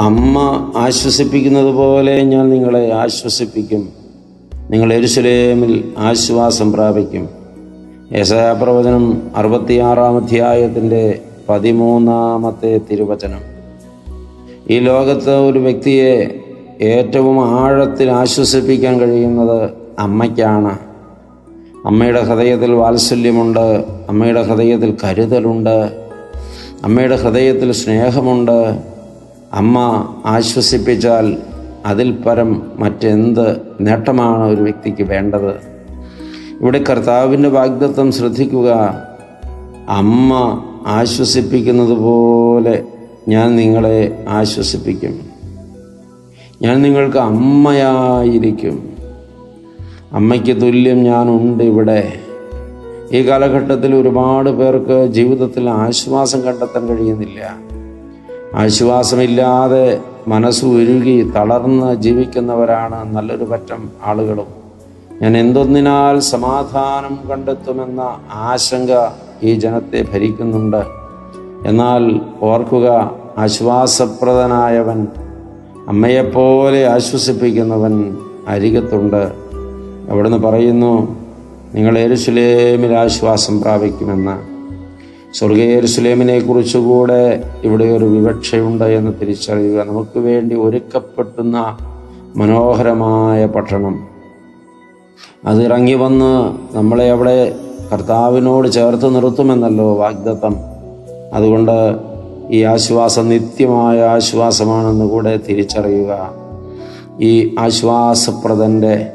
അമ്മ ആശ്വസിപ്പിക്കുന്നത് പോലെ ഞാൻ നിങ്ങളെ ആശ്വസിപ്പിക്കും. നിങ്ങൾ എരുസലേമിൽ ആശ്വാസം പ്രാപിക്കും. യശയാപ്രവചനം അറുപത്തിയാറാം അധ്യായത്തിന്റെ പതിമൂന്നാമത്തെ തിരുവചനം. ഈ ലോകത്ത് ഒരു വ്യക്തിയെ ഏറ്റവും ആഴത്തിൽ ആശ്വസിപ്പിക്കാൻ കഴിയുന്നത് അമ്മയ്ക്കാണ്. അമ്മയുടെ ഹൃദയത്തിൽ വാത്സല്യമുണ്ട് അമ്മയുടെ ഹൃദയത്തിൽ കരുതലുണ്ട് അമ്മയുടെ ഹൃദയത്തിൽ സ്നേഹമുണ്ട് അമ്മ ആശ്വസിപ്പിച്ചാൽ അതിൽ പരം മറ്റെന്ത് നേട്ടമാണ് ഒരു വ്യക്തിക്ക് വേണ്ടത്? ഇവിടെ കർത്താവിന്റെ വാഗ്ദത്വം ശ്രദ്ധിക്കുക. അമ്മ ആശ്വസിപ്പിക്കുന്നത് പോലെ ഞാൻ നിങ്ങളെ ആശ്വസിപ്പിക്കും. ഞാൻ നിങ്ങൾക്ക് അമ്മയായിരിക്കും. അമ്മയ്ക്ക് തുല്യം ഞാനുണ്ട് ഇവിടെ. ഈ കാലഘട്ടത്തിൽ ഒരുപാട് പേർക്ക് ജീവിതത്തിൽ ആശ്വാസം കണ്ടെത്താൻ കഴിയുന്നില്ല. ആശ്വാസമില്ലാതെ മനസ്സ് ഉരുകി തളർന്ന് ജീവിക്കുന്നവരാണ് നല്ലൊരു പറ്റം ആളുകളും. ഞാൻ എന്തൊന്നിനാൽ സമാധാനം കണ്ടെത്തുമെന്ന ആശങ്ക ഈ ജനത്തെ ഭരിക്കുന്നുണ്ട്. എന്നാൽ ഓർക്കുക ആശ്വാസപ്രദനായവൻ അമ്മയെപ്പോലെ ആശ്വസിപ്പിക്കുന്നവൻ അരികത്തുണ്ട്. അവിടുന്ന് പറയുന്നു നിങ്ങൾ എരുസലേമിൽ ആശ്വാസം പ്രാപിക്കുമെന്ന്. സ്വർഗീയ എരുസലേമിനെ കുറിച്ചുകൂടെ ഇവിടെ ഒരു വിവക്ഷയുണ്ട് എന്ന് തിരിച്ചറിയുക. നമുക്ക് വേണ്ടി ഒരുക്കപ്പെട്ടുന്ന മനോഹരമായ പട്ടണം. അത് ഇറങ്ങി വന്ന് നമ്മളെ അവിടെ കർത്താവിനോട് ചേർത്ത് നിർത്തുമെന്നല്ലോ വാഗ്ദത്തം. അതുകൊണ്ട് ഈ ആശ്വാസം നിത്യമായ ആശ്വാസമാണെന്ന് കൂടെ തിരിച്ചറിയുക. ഈ ആശ്വാസപ്രദന്റെ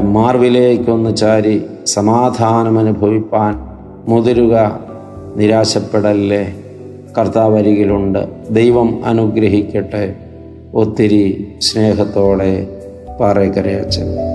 മാർവിലേക്കൊന്ന് ചാരി സമാധാനം അനുഭവിപ്പാൻ മുതിരുക. നിരാശപ്പെടല്ലേ കർത്താവരികിലുണ്ട്. ദൈവം അനുഗ്രഹിക്കട്ടെ. ഒത്തിരി സ്നേഹത്തോടെ പാറേക്കരയച്ചൻ.